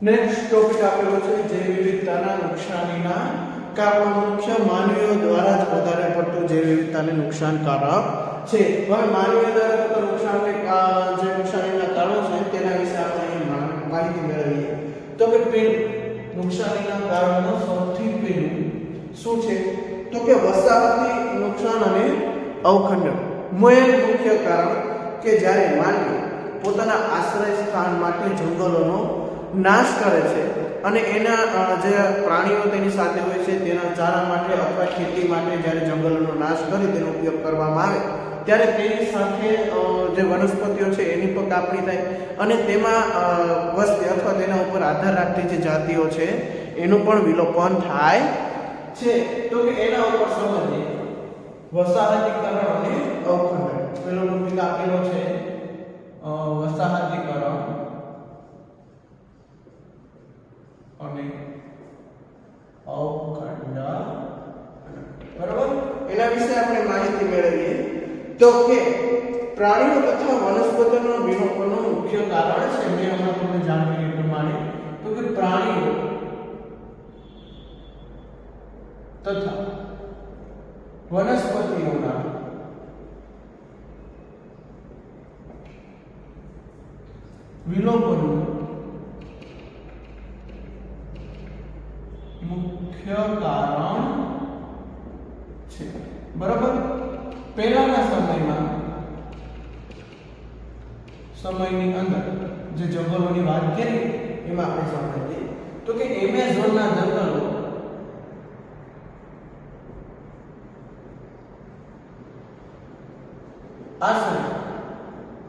Next topic આપેલો છે જૈવ વિવિધતાના નુકસાનીના કારણો મુખ્ય માનવીઓ દ્વારા જ વધારે પડતું જૈવ વિવિધતાને નુકસાનકારક છે. હવે માનવીઓ દ્વારા થતા નુકસાનને જે નુકસાનીના કારણો છે, તેના વિશે આપણે માહિતી મેળવીએ. તો કે પેલું નુકસાનીના કારણો સૌથી પહેલું શું છે? તો કે વસાહતી નુકસાન અને અવખંડન મેન મુખ્ય કારણ કે જ્યારે માનવી પોતાના આશ્રય સ્થાન માટે જંગલોનો નાશ કરે છે અને એના જે પ્રાણીઓ તેની સાથે હોય છે, તેના ચારા માટે અથવા ખેતી માટે જ્યારે જંગલોનો નાશ કરી, તેનો ઉપયોગ કરવામાં આવે, ત્યારે તેની સાથે જે વનસ્પતિઓ છે, એની પણ કાપણી થાય. અને તેમાં વસ્તી અથવા તેના ઉપર આધાર રાખતી જે જાતિઓ છે, એનું પણ વિલોપન થાય છે. તો કે એના ઉપર સમજીએ વસાહતીકરણ અને અવખંડન. પેલો ટોપિક આપેલો છે વસાહતીકરણ. અને અવખંડન બરાબર એના વિશે આપણે માહિતી મેળવીએ તો કે પ્રાણીઓ તથા વનસ્પતિઓનો વિલોપનનો મુખ્ય કારણ છે મેં હમણાં તમને જાણ કરી એ પ્રમાણે તો કે પ્રાણીઓ તથા વનસ્પતિઓના વિલોપનનું મુખ્ય કારણ છે. બરાબર? પહેલાના સમયમાં, સમયની અંદર જે જંગલોની વાત કરી, એમાં આપણે સાંભળીએ તો કે એમેઝોનના જંગલો આશરે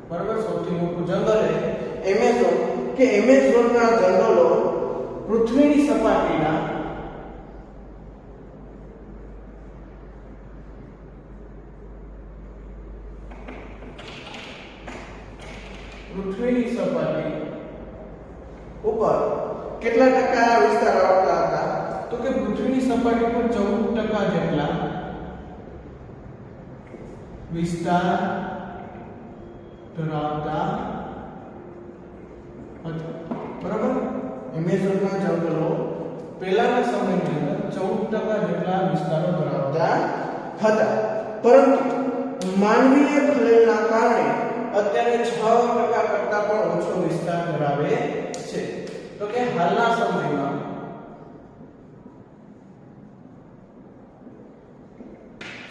બરાબર? સૌથી મોટું જંગલ એ એમેઝોન, કે એમેઝોનના જંગલો પૃથ્વીની સપાટીના પૃથ્વીની સપાટી ઉપર કેટલા ટકા વિસ્તાર આવતા હતા તો કે પૃથ્વીની સપાટી પર ચૌદ ટકા જેટલા વિસ્તાર ધરાવતા હતા બરાબર એમેઝોનના જંગલો પહેલાના સમયની અંદર ચૌદ ટકા જેટલા વિસ્તારો ધરાવતા હતા પરંતુ માનવીય ખલેલના કારણે અત્યારે છ ટકા કરતા પણ ઓછો વિસ્તાર ધરાવે છે. તો કે હાલના સમયમાં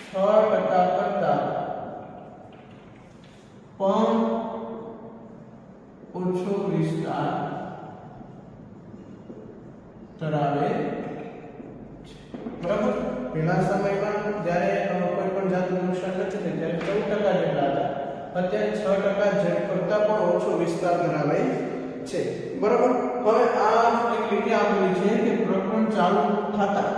છ ટકા કરતા પણ ઓછો વિસ્તાર છ ટકા જેટ કરતા પણ ઓછો વિસ્તાર ધરાવે છે. બરાબર? હવે આ એક લીટી આપેલી છે કે પ્રકરણ ચાલુ થતા,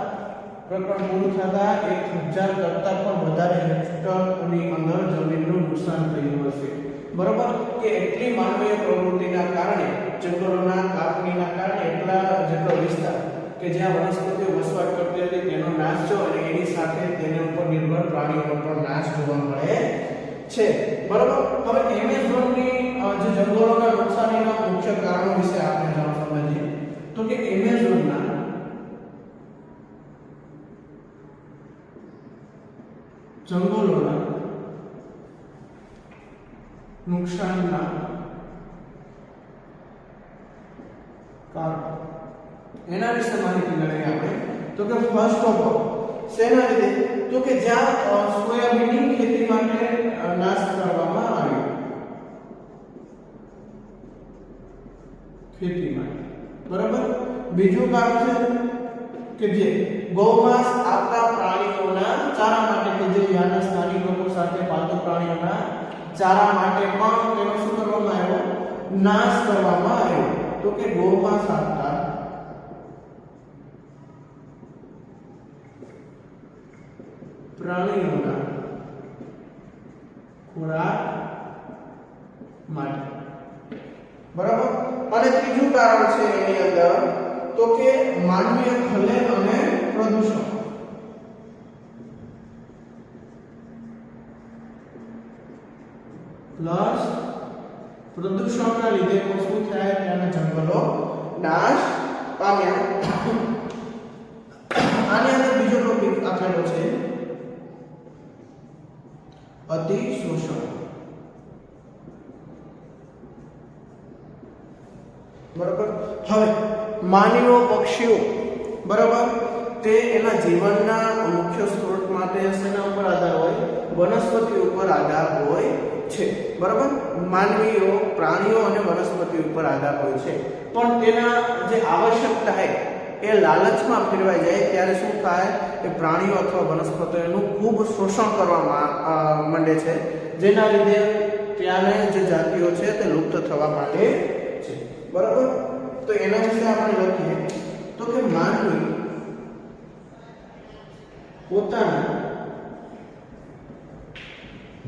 પ્રકરણ પૂરું થતા એક હજાર કરતા પણ વધારે હેક્ટરની અંદર જમીનનું નુકસાન થયું હશે. બરાબર? કે એટલી માનવીય પ્રવૃત્તિના કારણે, જંગલોના, કાપણીના કારણે એટલા જેટલો વિસ્તાર કે જ્યાં વનસ્પતિઓ વસવાટ કરતી હતી, તેનો નાશ થયો અને એની સાથે તેના ઉપર નિર્ભર પ્રાણીઓનો પણ નાશ જોવા મળે છે. બરાબર? હવે એમેઝોનની અ, જે જંગલોના નુકસાનીના મુખ્ય કારણો વિશે આપણે જાણ સમજીએ તો કે એમેઝોનના જંગલોના નુકસાનના કારણો. એના વિશે માહિતી મેળવીએ આપણે. તો કે ફર્સ્ટ ઓફ ઓલ શેના લીધે તો કે જ્યાં અ, સોયાબીનની ખેતી માટે અ, નાશ કરવામાં આવ્યો ખેતી માટે બરાબર બીજું કારણ છે કે જે ગૌમાંસ આપતા પ્રાણીઓના ચારા માટે કે જે ત્યાંના સ્થાનિક લોકો સાથે પાલતુ પ્રાણીઓના ચારા માટે પણ તેનો શું કરવામાં આવ્યો નાશ કરવામાં આવ્યો તો કે ગૌમાંસ આપતા પ્રાણીઓના ખોરાક માટે બરાબર? અને ત્રીજું કારણ છે એની અંદર તો કે માનવીય ખલેલ અને પ્રદૂષણ. પ્લસ પ્રદૂષણના લીધે પણ શું થાય? ત્યાંના જંગલો નાશ પામ્યા. આની અંદર બીજો ટોપિક આપેલો છે. અતિ શોષણ. બરાબર? હવે, માનવીઓ, પક્ષીઓ, બરાબર? તે એના જીવનના મુખ્ય સ્ત્રોત માટે શેના ઉપર આધાર હોય? વનસ્પતિ ઉપર આધાર હોય છે. બરાબર? માનવીઓ, પ્રાણીઓ અને વનસ્પતિ ઉપર આધાર હોય છે. પણ તેના જે આવશ્યકતા છે એ લાલચમાં ફેરવાઈ જાય ત્યારે શું થાય એ પ્રાણીઓ અથવા વનસ્પતિઓનું ખૂબ શોષણ કરવામાં માંડે છે. જેના લીધે ત્યાંની જે જાતિઓ છે તે લુપ્ત થવા માંડે છે. બરાબર? તો એના વિશે આપણે લખીએ. તો કે માનવી પોતાના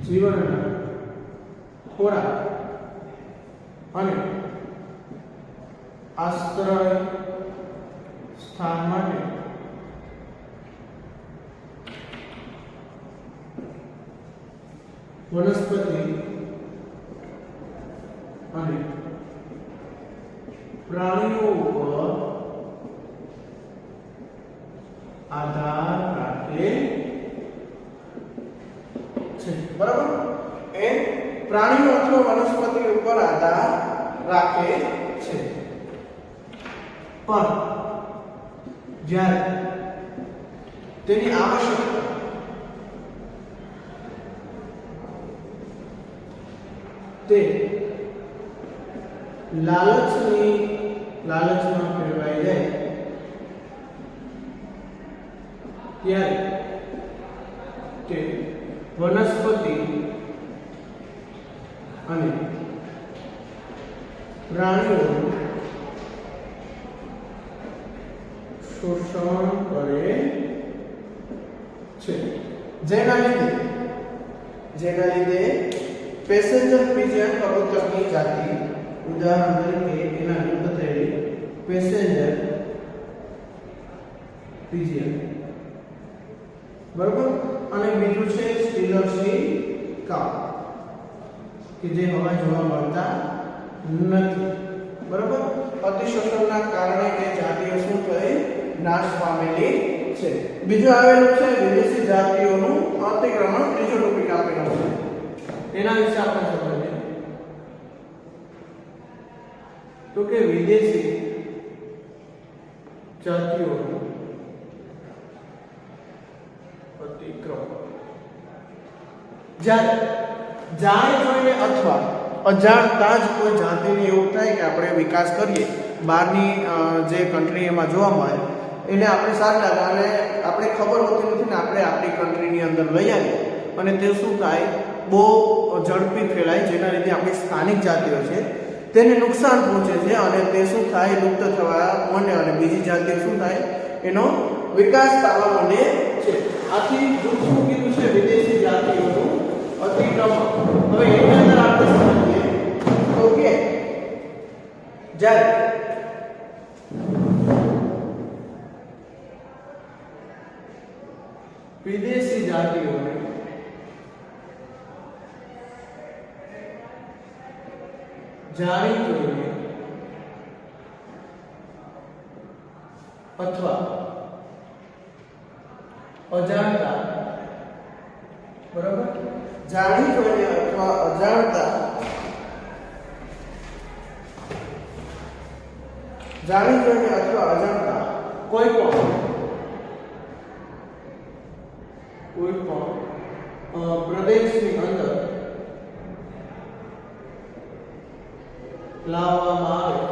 જીવનના ખોરાક અને આશ્રય સ્થાન માટે. વનસ્પતિ અને પ્રાણીઓ ઉપર આધાર રાખે છે. બરાબર? એ પ્રાણીઓ અથવા વનસ્પતિ ઉપર આધાર રાખે છે. પણ જ્યારે તેની આવશ્યકતા તે લાલચની લાલચમાં ફેરવાઈ જાય ત્યારે તે વનસ્પતિ અને પ્રાણીઓનું શોષણ કરે છે. જેના લીધે? જેના લીધે પેસેન્જર પિજન કબૂતરની જાતિ, ઉદાહરણ તરીકે એના લુપ્ત થયેલી પેસેન્જર પિજન બરોબર? અને બીજું છે સ્ટીલરસી કાઉ કે જે હવે જોવા મળતા નથી. બરોબર? અતિશોષણના કારણે તે જાતિઓ શું થઈ નાશ પામેલી છે. બીજું આવેલું છે વિદેશી જાતિઓનું અતિક્રમણ, ત્રીજો ટોપિક આપેલો છે. એના વિશે આપણે સમજીએ. તો કે વિદેશી જાતિઓનું અતિક્રમણ. જ્યારે જાણી જોઈને અથવા અજાણતા જ કોઈ જાતિને એવું થાય કે આપણે વિકાસ કરીએ, બહારની જે કન્ટ્રી એમાં જોવા મળે એને આપણે સારા લાગે અને આપણે ખબર હોતી નથી ને આપણે આપણી કન્ટ્રીની અંદર લઈ આવીએ. અને તે શું થાય? બહુ ઝડપી ફેલાય જેના લીધે આપણી સ્થાનિક જાતિઓ છે, તેને નુકસાન પહોંચે છે અને તે શું થાય? લુપ્ત થવા માંડે અને બીજી જાતિઓ શું થાય? એનો વિકાસ થવા માંડે છે. આથી શું કીધું છે? વિદેશી જાતિઓનું અતિક્રમણ. હવે એની અંદર આપણે સમજીએ તો કે જ્યારે વિદેશી જાતિઓને જાણી જોઈને અથવા અજાણતા બરાબર જાણી જોઈને અથવા અજાણતા જાણી જોઈને અથવા અજાણતા કોઈ પણ કોઈ પણ અ, પ્રદેશની અંદર લાવવામાં આવે.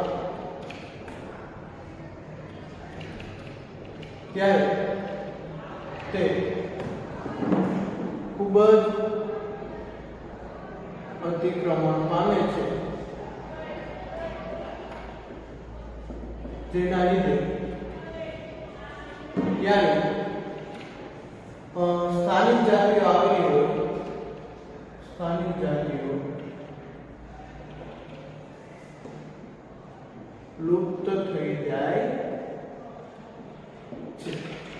ત્યારે તે ખૂબ જ અતિક્રમણ પામે છે તેના લીધે ત્યારે અ, સ્થાનિક જાતિઓ આવેલી હોય સ્થાનિક જાતિઓ લુપ્ત થઈ જાય છે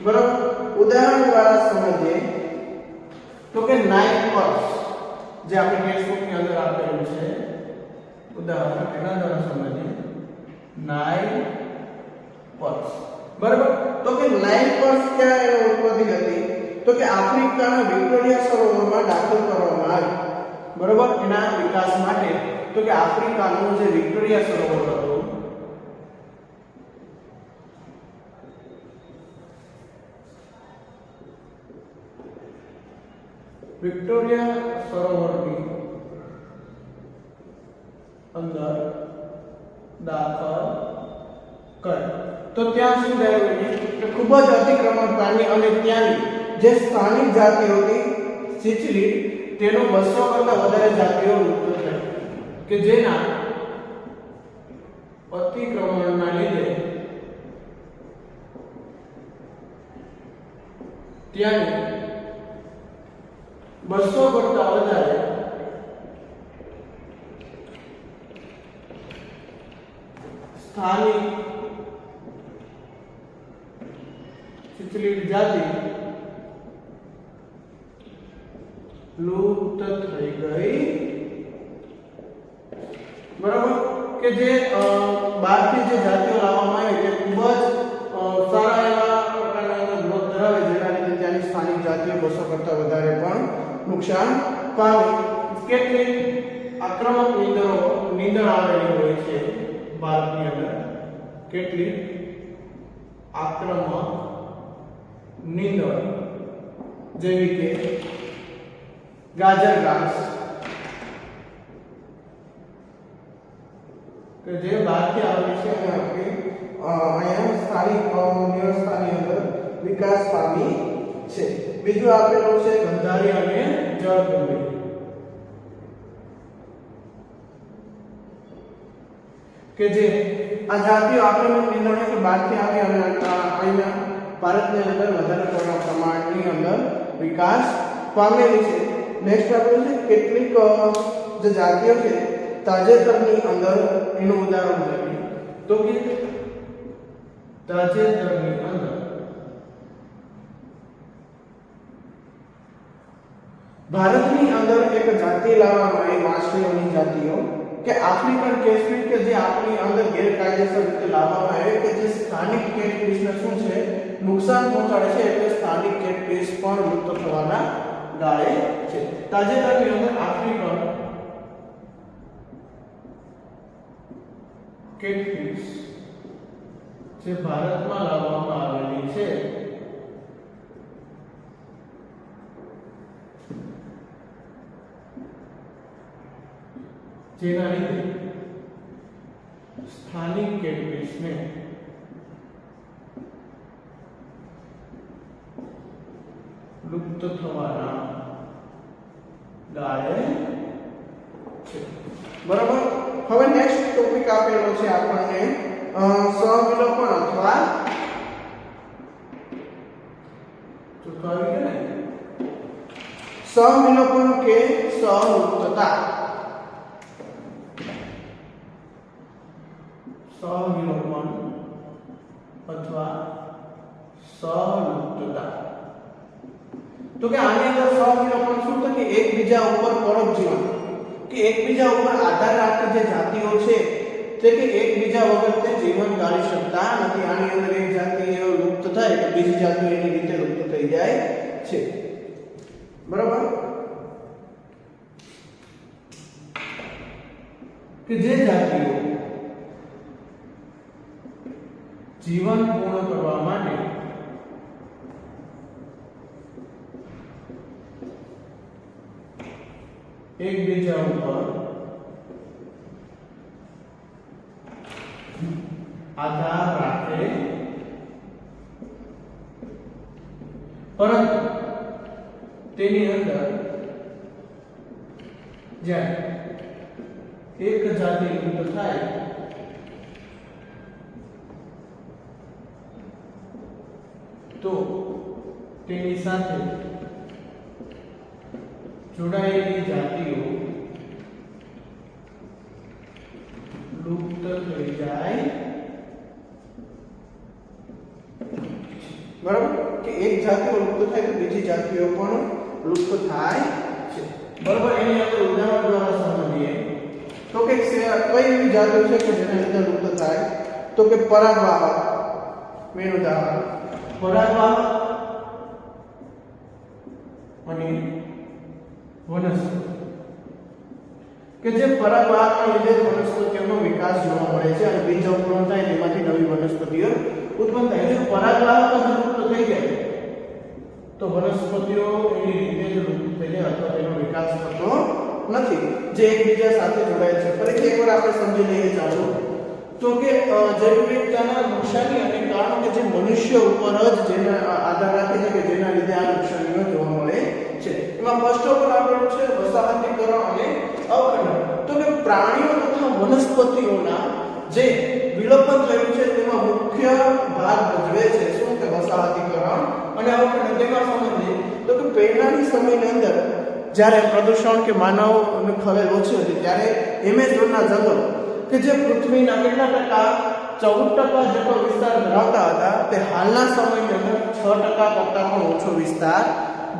બરાબર ઉદાહરણ દ્વારા સમજીએ તો કે નાઇટ પર્સ જે આપણે ટેક્સ્ટબુકની અંદર આપેલું છે ઉદાહરણ એના દ્વારા સમજીએ નાઇલ પર્સ બરાબર? તો કે નાઇલ પર્સ ક્યાં એનો ઉત્પત્તિ હતી? તો કે આફ્રિકાના વિક્ટોરિયા સરોવરમાં દાખલ કરવામાં આવી. બરાબર? એના વિકાસ માટે. તો કે આફ્રિકાનું જે વિક્ટોરિયા સરોવર હતું, વિક્ટોરિયા સરોવરની અંદર દાખલ કર. તો ત્યાં શું થયું કે ખૂબ જ અતિક્રમણ પામી અને ત્યાંની જે સ્થાનિક જાતિઓ હતી, સિચલી, તેનો બસો કરતા વધારે જાતિઓ લુપ્ત થઈ કે જેના અતિક્રમણના લીધે ત્યાંની બસો કરતા વધારે સ્થાનિક સિચલિડ જાતિ લુપ્ત થઈ ગઈ. બરાબર? કે જે બહારથી જે જાતિઓ લાવવામાં આવી તે ખૂબ જ સારા એવા પ્રકારના ગ્રોથ ધરાવે જેના લીધે ત્યાંની સ્થાનિક જાતિઓ બસો કરતા વધારે પણ નુકસાન પામે. કેટલીક આક્રમક નીંદરો નીંદર આવેલી હોય છે. ભારતની અંદર કેટલીક આક્રમક નીંદણ, જેવી કે ગાજર ઘાસ. કે જે બહારથી આવે છે અને આપણી અહીંયા સ્થાનિક વ્યવસ્થાની અંદર વિકાસ પામી છે. બીજું આપેલું છે ગંધારી અને જળગંભીર કે જે આ જાતિઓ આક્રમક નિર્ણય કે બહારથી આવી અને અહીંના ભારતની અંદર વધારે પડતા પ્રમાણની અંદર વિકાસ પામેલી છે. નેક્સ્ટ આપણું છે કેટલીક જે જાતિઓ છે, તાજેતરની અંદર એનું ઉદાહરણ જોઈએ. તો કે તાજેતરની અંદર ભારતની અંદર એક જાતિ લાવવામાં આવી, વાંસળીઓની જાતિઓ. કે આફ્રિકન કેટફિશ કે જે આપણી અંદર ગેરકાયદેસર રીતે લાવવામાં આવે કે જે સ્થાનિક કેટફિશને શું છે, નુકસાન પહોંચાડે છે એટલે સ્થાનિક કેટફિશ પણ લુપ્ત થવાના ગાળે છે. તાજેતરની અંદર આફ્રિકન કેટફિશ જે ભારતમાં લાવવામાં આવેલી છે જેના લીધે સ્થાનિક કેટફિશને લુપ્ત થવાના ગાળે છે. બરાબર? હવે નેક્સ્ટ ટોપિક આપેલો છે આપણને સહવિલોપન અથવા ચૂકવાવી કે સહવિલોપન કે સહલુપ્તતા સહવિલોપન અથવા સહલુપ્તતા તો કે આની અંદર સહવિલોપન શું તો કે એકબીજા ઉપર પરોપજીવન કે એકબીજા ઉપર આધાર રાખતી જે જાતિઓ છે તે કે એકબીજા વગર તે જીવન ગાળી શકતા નથી આની અંદર એક જાતિ લુપ્ત થાય તો બીજી જાતિઓ એની રીતે લુપ્ત થઈ જાય છે બરાબર કે જે જાતિઓ જીવન પૂર્ણ કરવા માટે એકબીજા ઉપર આધાર રાખે. પરંતુ તેની અંદર જ્યારે એક જાતિ લુપ્ત થાય તો તેની સાથે જોડાયેલી જાતિઓ લુપ્ત થઈ જાય. બરાબર? કે એક જાતિઓ લુપ્ત થાય તો બીજી જાતિઓ પણ લુપ્ત થાય છે. બરાબર? એની આપણે ઉદાહરણ દ્વારા સમજીએ. તો કે સે- કઈ એવી જાતો છે કે જેના લીધે લુપ્ત થાય? તો કે પરાગવાહક. મેન ઉદાહરણ. પરાગવાહક અને વનસ્પતિ. કે જે પરાગવાહકના લીધે વનસ્પતિઓનો વિકાસ જોવા મળે છે અને બીજ અંકુરણ થાય તેમાંથી નવી વનસ્પતિઓ ઉત્પન્ન થાય. છે પરાગવાહકો લુપ્ત થઈ જાય, તો વનસ્પતિઓ એની રીતે જ લુપ્ત અથવા તેનો વિકાસ થતો નથી. જે એકબીજા સાથે જોડાય છે. ફરીથી એકવાર આપણે સમજી લઈએ ચાલો. તો કે અ, નુકસાની અને કારણો કે જે મનુષ્ય ઉપર જ જેના આધાર રાખે છે કે જેના લીધે આ નુકસાનીઓ જોવા મળે છે. એમાં ફર્સ્ટ ઓફ ઓલ આપણું છે વસાહતીકરણ અને અવખંડન તો કે પ્રાણીઓ તથા વનસ્પતિઓના જે વિલોપન થયું છે તેમાં મુખ્ય ભાગ ભજવે છે. શું કે વસાહતીકરણ અને અવખંડન તેમાં સમજીએ તો કે પહેલાની સમયની અંદર જ્યારે પ્રદૂષણ કે માનવ ખવેલ ઓછી હતી ત્યારે એમેઝોનના જંગલ કે જે પૃથ્વીના કેટલા ટકા, ચૌદ ટકા જેટલો વિસ્તાર ધરાવતા હતા, તે હાલના સમયની અંદર છ ટકા કરતાં પણ ઓછો વિસ્તાર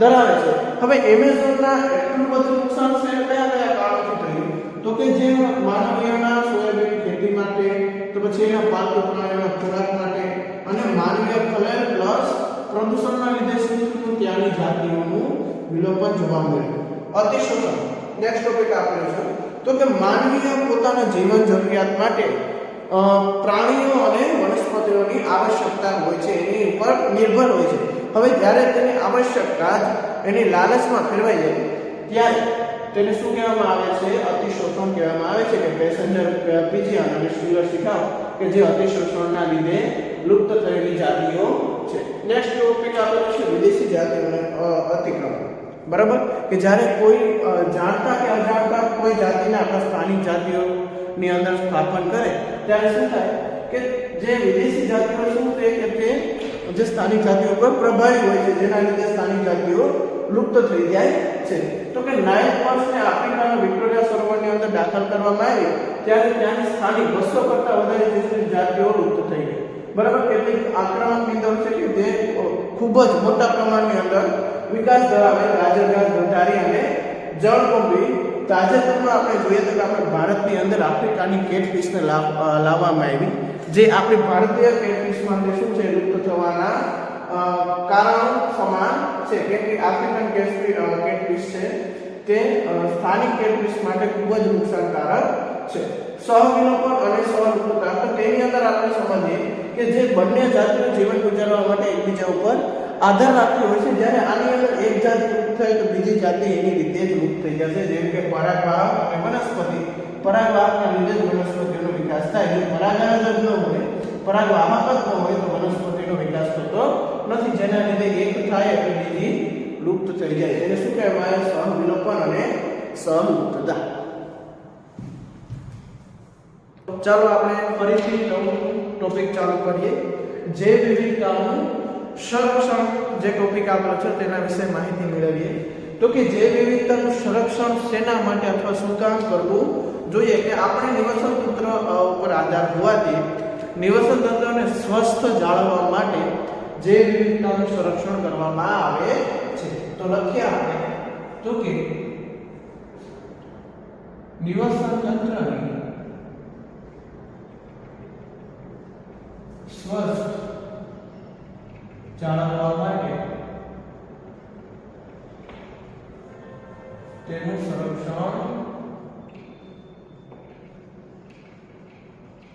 ધરાવે છે. હવે એમેઝોનના એટલું બધું નુકસાન છે, કયા કયા કારણોથી થયું? તો કે જે માનવીયના સોયાબીન ખેતી માટે, તો પછી એના પાક પ્રાણીઓના ખોરાક માટે, અને માનવીય ખલેલ પ્લસ પ્રદૂષણના લીધે શું ત્યાંની જાતિઓનું વિલોપન જોવા મળ્યું. અતિશોષણ. નેક્સ્ટ ટોપિક આપેલો છે તો કે માનવીય પોતાના જીવન જરૂરિયાત માટે પ્રાણીઓ અને વનસ્પતિઓની આવશ્યકતા હોય છે, એની ઉપર નિર્ભર હોય છે. હવે જ્યારે તેની આવશ્યકતા એની લાલચમાં ફેરવાઈ જાય, ત્યારે તેને શું કહેવામાં આવે છે? અતિશોષણ કહેવામાં આવે છે કે પેસેન્જર પીજી અને સુલર શિખાવ કે જે અતિશોષણના લીધે લુપ્ત થયેલી જાતિઓ છે. નેક્સ્ટ ટોપિક આપેલો છે વિદેશી જાતિઓને અતિક્રમણ. બરાબર? કે જ્યારે કોઈ જાણતા કે અજાણતા કોઈ જાતિને આપણા સ્થાનિક જાતિઓની અંદર સ્થાપન કરે, ત્યારે શું થાય કે જે વિદેશી જાતિઓ શું છે કે તે જે સ્થાનિક જાતિઓ પર પ્રભાવી હોય છે, જેના લીધે સ્થાનિક જાતિઓ લુપ્ત થઈ જાય છે. તો કે નાઇલ પર્સને આફ્રિકાના વિક્ટોરિયા સરોવરની અંદર દાખલ કરવામાં આવી, ત્યારે ત્યાંની સ્થાનિક બસો કરતાં વધારે વિદેશી જાતિઓ લુપ્ત થઈ ગઈ. બરાબર? કેટલીક આક્રમક નીંદો છે કે જે ખૂબ જ મોટા પ્રમાણની અંદર વિકાસ ધરાવે રાજરઘાટ ગંધારી અને જળકુંભી તાજેતરમાં આપણે જોઈએ તો કે આપણે ભારતની અંદર આફ્રિકાની કેટફિશને લાવ- લાવવામાં આવી, જે આપણી ભારતીય કેટફિશ માટે શું છે? લુપ્ત થવાના કારણો સમાન છે. કેમ કે આફ્રિકન કેટફિશ છે તે સ્થાનિક કેટફિશ માટે ખૂબ જ નુકસાનકારક છે. સહવિલોપન અને સહલુપ્તતા. તો તેની અંદર આપણે સમજીએ કે જે બંને જાતિનું જીવન ગુજારવા માટે એકબીજા ઉપર આધાર રાખતી હોય છે. જ્યારે આની અંદર એક જાત લુપ્ત થાય તો બીજી જાતિ એની રીતે જ લુપ્ત થઈ જશે. જેમ કે પરાગવાહક અને વનસ્પતિ. પરાગવાહકના લીધે જ વનસ્પતિનો વિકાસ થાય જો પરાગવાહક જ ન હોય, પરાગવાહક જ ન હોય તો વનસ્પતિનો વિકાસ થતો નથી. જેના લીધે એક થાય એટલે બીજી લુપ્ત થઈ જાય. એને શું કહેવાય? સહવિલોપન અને સહલુપ્તતા ચાલો આપણે ફરીથી નવું ટોપિક ચાલુ કરીએ. જે વિવિધતાનું સંરક્ષણ જે ટોપિક આપણો છે તેના વિશે માહિતી મેળવીએ. તો કે જે વિવિધતાનું સંરક્ષણ શેના માટે અથવા શું કામ કરવું જોઈએ કે આપણે નિવસન તંત્ર ઉપર આધાર હોવાથી નિવસન તંત્રને સ્વસ્થ જાળવવા માટે જે વિવિધતાનું સંરક્ષણ કરવામાં આવે છે. તો લખીએ આપણે. તો કે નિવસન તંત્રની સ્વસ્થ જાળવવા માટે તેનું સંરક્ષણ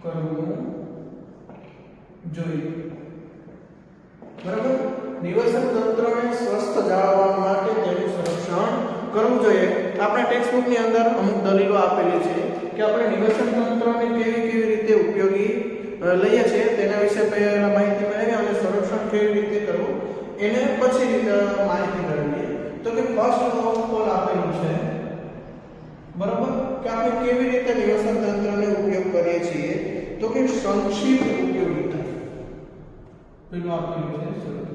કરવું જોઈએ. બરાબર? નિવસન તંત્રને સ્વસ્થ જાળવવા માટે તેનું સંરક્ષણ કરવું જોઈએ. આપણે ટેક્સ્ટ બુકની અંદર અમુક દલીલો આપેલી છે કે આપણે નિવસન તંત્રને કેવી કેવી રીતે ઉપયોગી લઈએ છીએ, તેના વિશે પહેલા માહિતી મેળવી અને સંરક્ષણ કેવી રીતે કરવું, એને પછી માહિતી મેળવીએ. તો કે ફર્સ્ટ ઓફ ઓલ આપેલું છે, બરાબર? કે આપણે કેવી રીતે નિવસન તંત્રને ઉપયોગ કરીએ છીએ? તો કે સંક્ષિપ્ત ઉપયોગિતા. પેલું આપેલું છે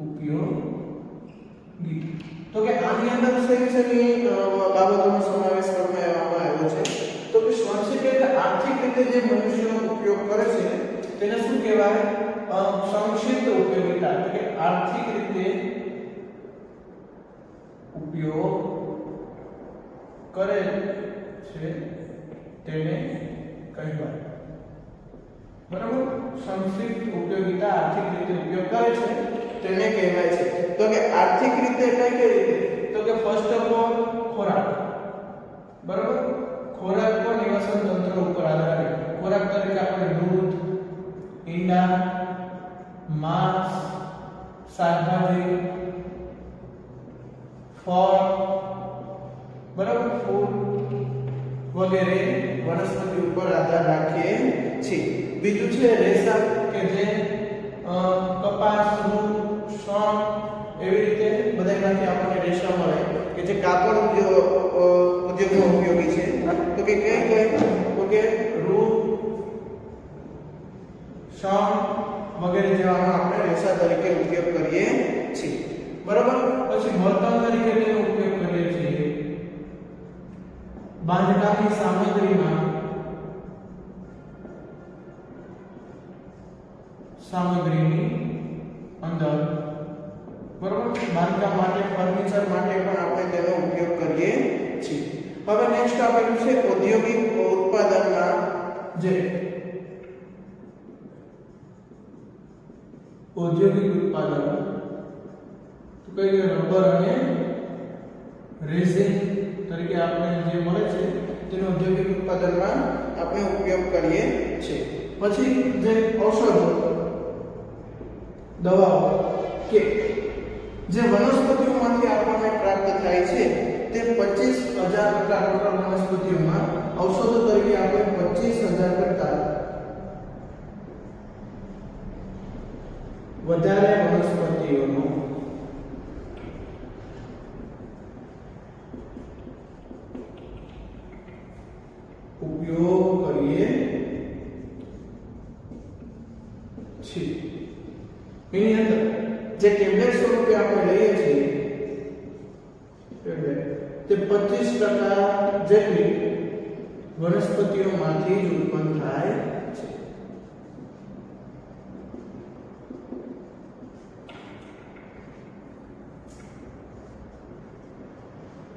ઉપયોગ ઉપયોગી તો કે આની અંદર શેની શેની બાબતોનો સમાવેશ કરવામાં આવ્યો છે. તો કે સંક્ષિપ્ત એટલે આર્થિક રીતે જે મનુષ્યનો ઉપયોગ કરે છે, તેને શું કહેવાય? સંક્ષિપ્ત ઉપયોગિતા. એટલે કે આર્થિક રીતે ઉપયોગ કરે છે તેને કહેવાય. બરાબર? સંક્ષિપ્ત ઉપયોગિતા આર્થિક રીતે ઉપયોગ કરે છે. તેને કહેવાય છે. તો કે આર્થિક રીતે એટલે કઈ રીતે? તો કે ફર્સ્ટ ઓફ ઓલ ખોરાક. બરાબર? ખોરાક પર નિવાસન તંત્ર ઉપર આધારિત. ખોરાક તરીકે આપણે દૂધ, ઈંડા, માંસ, શાકભાજી, ફળ, બરાબર? ફૂલ વગેરે વનસ્પતિ ઉપર આધાર રાખીએ છીએ. બીજું છે રેશમ, કે જે કપાસ રૂ શણ એવી રીતે બધાથી આપણને રેશમ મળે કે જે કાપડ ઉદ્યોગ ઉદ્યોગમાં ઉપયોગી છે. તો કે કઈ કઈ તો કે રૂ શણ વગેરે જેવાનો આપણે રેશા તરીકે ઉપયોગ કરીએ છીએ. બરાબર? પછી બળતણ તરીકે તેનો ઉપયોગ કરીએ છીએ. બાંધકામની સામગ્રીમાં સામગ્રીની અંદર બરાબર બાંધકામ માટે ફર્નિચર માટે પણ આપણે તેનો ઉપયોગ કરીએ છીએ. હવે નેક્સ્ટ આપેલું છે ઔદ્યોગિક ઉત્પાદનના જે ઔદ્યોગિક ઉત્પાદન. તો કઈ કે રબર અને રેઝિન તરીકે આપણે જે મળે છે, તેનો ઔદ્યોગિક ઉત્પાદનમાં આપણે ઉપયોગ કરીએ છીએ. પછી જે ઔષધો, દવાઓ કે જે વનસ્પતિઓમાંથી આપણને પ્રાપ્ત થાય છે, તે પચીસ હજાર કરતા ટોટલ વનસ્પતિઓમાં ઔષધો તરીકે આપણે પચીસ હજાર કરતા વધારે વનસ્પતિઓનો ઉપયોગ કરીએ છીએ. એની અંદર વનસ્પતિઓમાંથી જ ઉત્પન્ન થાય છે.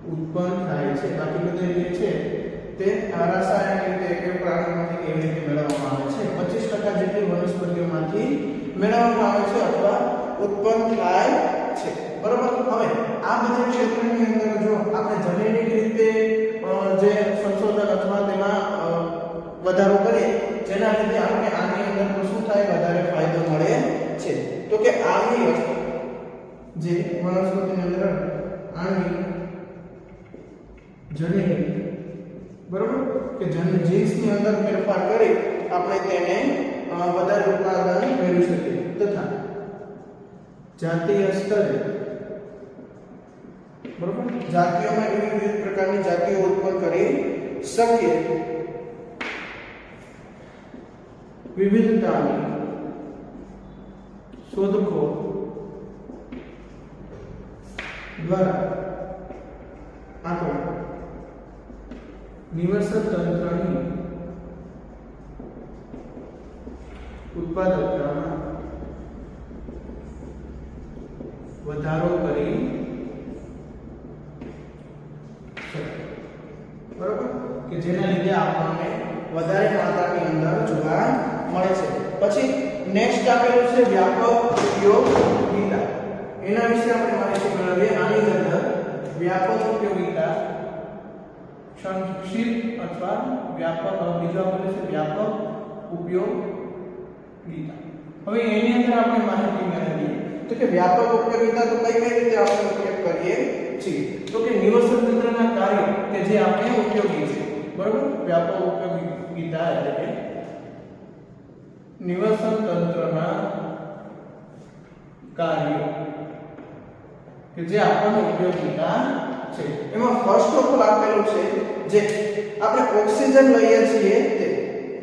ઉત્પન્ન થાય છે. બાકી બધે જે છે તે રાસાયણિક રીતે પ્રાણીમાંથી કેવી રીતે મેળવવામાં આવે છે? પચીસ ટકા જેટલી વનસ્પતિઓમાંથી મેળવવામાં આવે છે અથવા ઉત્પન્ન થાય છે. બરોબર? હવે આ બધા ક્ષેત્રની અંદર જો આપણે જનૈનિક વધારો કરીએ, જેના લીધે આપણે આની અંદર શું થાય? વધારે ફાયદો મળે છે. તો કે આવી જે વનસ્પતિની અંદર આની જનીન, બરોબર? કે જન જીન્સની અંદર ફેરફાર કરી આપણે તેને વધારે ઉત્પાદન મેળવી શકીએ. તથા જાતીય સ્તરે બરોબર? જાતિઓમાં વિવિધ પ્રકારની જાતિઓ ઉત્પન્ન કરી શકીએ. વિવિધતાની શોધખોળ દ્વારા આપણે નિવસન તંત્રની ઉત્પાદકતામાં વધારો કરી શકીએ. બરોબર કે જેના લીધે આપણને વધારે માત્રાની અંદર જોવા મળે છે. પછી નેક્સ્ટ આપેલું છે વ્યાપક ઉપયોગિતા એના વિશે આપણે માહિતી મેળવીએ. આની અંદર વ્યાપક ઉપયોગિતા સંક્ષિપ્ત અથવા વ્યાપક બીજો આપેલું છે વ્યાપક ઉપયોગિતા હવે એની અંદર આપણે માહિતી મેળવીએ. તો કે વ્યાપક ઉપયોગિતા તો કઈ કઈ રીતે આપણે ઉપયોગ કરીએ છીએ? તો કે નિવસન કાર્ય કે જે આપણે ઉપયોગી છે બરોબર? વ્યાપક ઉપયોગિતા એટલે કે નિવસન તંત્રના કાર્યો કે જે આપણને ઉપયોગિતા છે એમાં ફર્સ્ટ ઓફ ઓલ આપેલું છે જે આપણે ઓક્સિજન લઈએ છીએ તે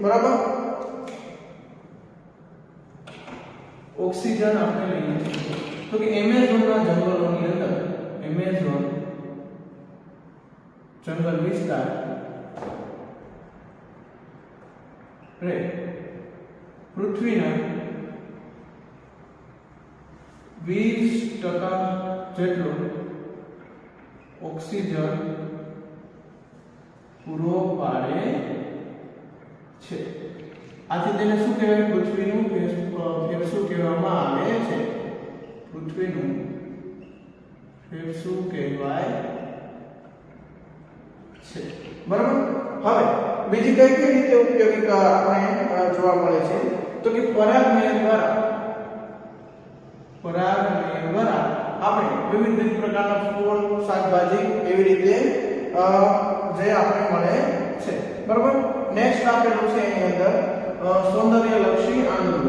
બરાબર ઓક્સિજન આપણે લઈએ છીએ તો કે એમેઝોનના જંગલોની અંદર એમેઝોન જંગલ વિસ્તાર રે પૃથ્વીના વીસ ટકા જેટલો ઓક્સિજન પૂરો પાડે છે. આથી તેને શું કહેવાય? પૃથ્વીનું ફેસ- ફેફસું કહેવામાં આવે છે. પૃથ્વીનું ફેફસું કહેવાય છે. બરાબર? હવે, બીજી કઈ કઈ રીતે ઉપયોગી આપણે જોવા મળે છે? તો કે પરાગમય દ્વારા પરાગમય દ્વારા આપણે વિવિધ વિવિધ પ્રકારના ફૂલ શાકભાજી એવી રીતે અ, જે આપણે મળે છે. બરાબર? નેક્સ્ટ આપેલું છે એની અંદર અ, સૌંદર્યલક્ષી આનંદ.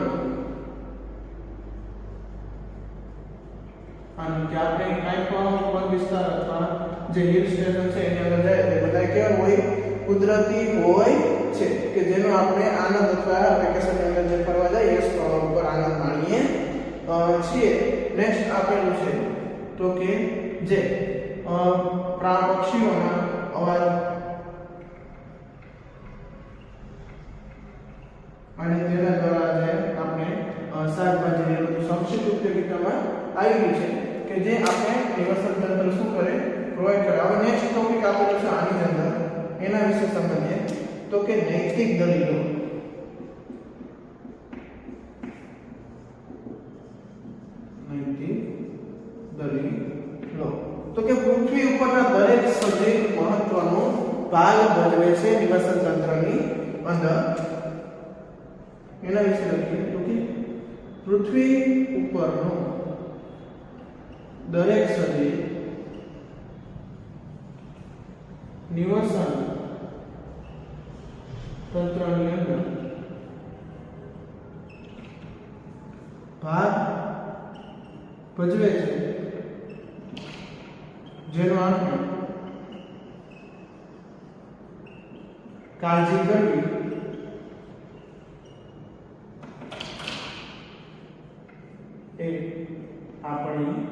આનંદ કે આપણે કાંઈ પણ વન વિસ્તાર અથવા જે હિલ સ્ટેશન છે એની અંદર જાય તે બધા કેવા હોય? કુદરતી હોય છે કે જેનો આપણે આનંદ અથવા વેકેશનની અંદર જે ફરવા જઈએ એ સ્થળો ઉપર આનંદ માણીએ અ, છીએ. નેક્સ્ટ આપેલું છે તો કે જે અ, પ્રાણ પક્ષીઓના અવાજ. અને તેના દ્વારા જે આપણે અ, શાકભાજી એ બધું સંક્ષિપ્ત ઉપયોગિતામાં આવી ગયું છે કે જે આપણે નિવસન તંત્ર શું કરે પ્રોવાઈડ કરે. હવે નેક્સ્ટ ટોપિક આપેલો છે આની અંદર. એના વિશે સમજીએ તો કે નૈતિક દલીલો. નૈતિક દલીલો. તો કે પૃથ્વી ઉપરના દરેક સજીવ મહત્વનો ભાગ ભજવે છે નિવસન તંત્રની અંદર. એના વિશે લખીએ. તો કે પૃથ્વી ઉપરનો દરેક સજીવ નિવસન તંત્રની અંદર. ભાગ ભજવે છે. જેનો આપણે કાળજી કરવી. એ આપણી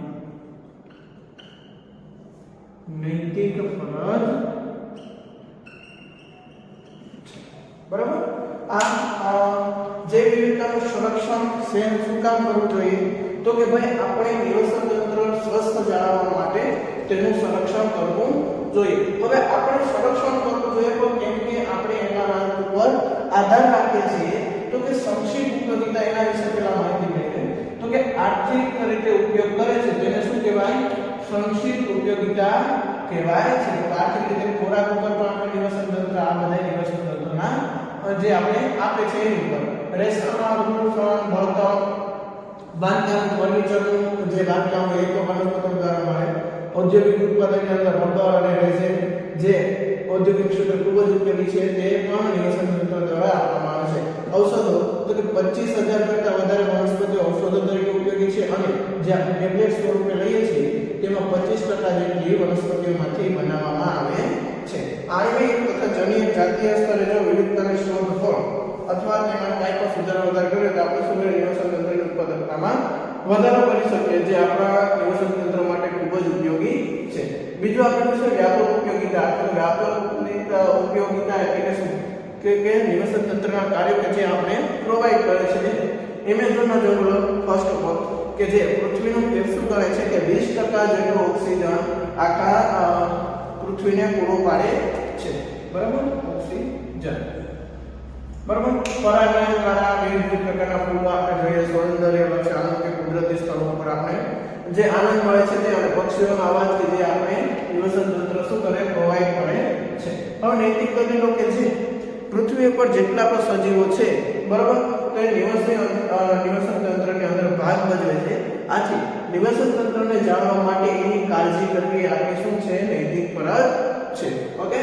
નૈતિક ફરજ છે. બરાબર? આ જે વિવિધતાનું સંરક્ષણ સેમ શું કામ કરવું જોઈએ? તો કે ભાઈ આપણે નિવસન તંત્ર સ્વસ્થ જાળવવા માટે તેનું સંરક્ષણ કરવું જોઈએ. હવે આપણે સંરક્ષણ કરવું જોઈએ પણ કેમ કે આપણે એના રાત ઉપર આધાર રાખીએ છીએ. તો કે સંક્ષિપ્ત ઉપયોગિતા એના વિશે પેલા માહિતી મેળવે તો કે આર્થિક રીતે ઉપયોગ કરે છે. તેને શું કહેવાય? સંક્ષિપ્ત ઉપયોગિતા કહેવાય છે. આર્થિક રીતે ખોરાક ઉપર પણ આપણે નિવસન તંત્ર, આ બધા નિવસન તંત્રના જે આપણે આપે છે એની ઉપર. રેસ્ટોરન્ટ રૂમ ફ્રન્ટ બળતણ બાંધકામ, ફર્નિચરનું જે બાંધકામ હોય એ તો વનસ્પતિ દ્વારા મળે. ઔદ્યોગિક ઉત્પાદનની અંદર રબર અને રેઝિન જે ઔદ્યોગિક ક્ષેત્ર ખૂબ જ ઉપયોગી છે તે પણ નિવસન તંત્ર દ્વારા આપવામાં આવે છે. ઔષધો, તો કે પચીસ હજાર કરતાં વધારે વનસ્પતિઓ ઔષધો તરીકે ઉપયોગી છે અને જે આપણે ટેબ્લેટ સ્વરૂપે લઈએ છીએ, તેમાં પચીસ ટકા જેટલી વનસ્પતિઓમાંથી બનાવવામાં આવે છે. આણ્વિક તથા જનીય જાતીય સ્તરે જો વિવિધતાની શોધખોળ અથવા તેમાં કાંઈ પણ સુધારો વધારો કર્યો તો આપણે શું નિવસન તંત્રની ઉત્પાદકતામાં વધારો કરી શકીએ જે આપણા નિવસન તંત્ર માટે ખૂબ જ ઉપયોગી છે. બીજું આપણે છે વ્યાપક ઉપયોગિતા અથવા વ્યાપક ઉપયોગિતા એટલે કે શું? કે કે નિવસન તંત્રના કાર્યો કે જે આપણે પ્રોવાઈડ કરે છે એમેઝોનના જંગલો ફર્સ્ટ ઓફ કે જે પૃથ્વીનું ફેફસું કરે છે કે 20% જેટલો ઓક્સિજન આખા પૃથ્વીને પૂરો પાડે છે. બરાબર? ઓક્સિજન. બરાબર? પરાગણ દ્વારા વિવિધ પ્રકારના ફૂલો આપણે જોઈએ સૌંદર્ય લક્ષી કે કુદરતી સ્થળો ઉપર આપણે જે આનંદ મળે છે તે અને પક્ષીઓનો અવાજ કે જે આપણે નિવસન તંત્ર શું કરે, પ્રોવાઈડ કરે છે. હવે નૈતિક દલીલો કે જે પૃથ્વી ઉપર જેટલા પણ સજીવો છે, બરાબર? તો એ નિવસન નિવસન તંત્રની અંદર ભાગ ભજવે છે. આથી નિવસન તંત્રને જાળવવા માટે એની કાળજી કરવી આપણી શું છે નૈતિક ફરજ છે. ઓકે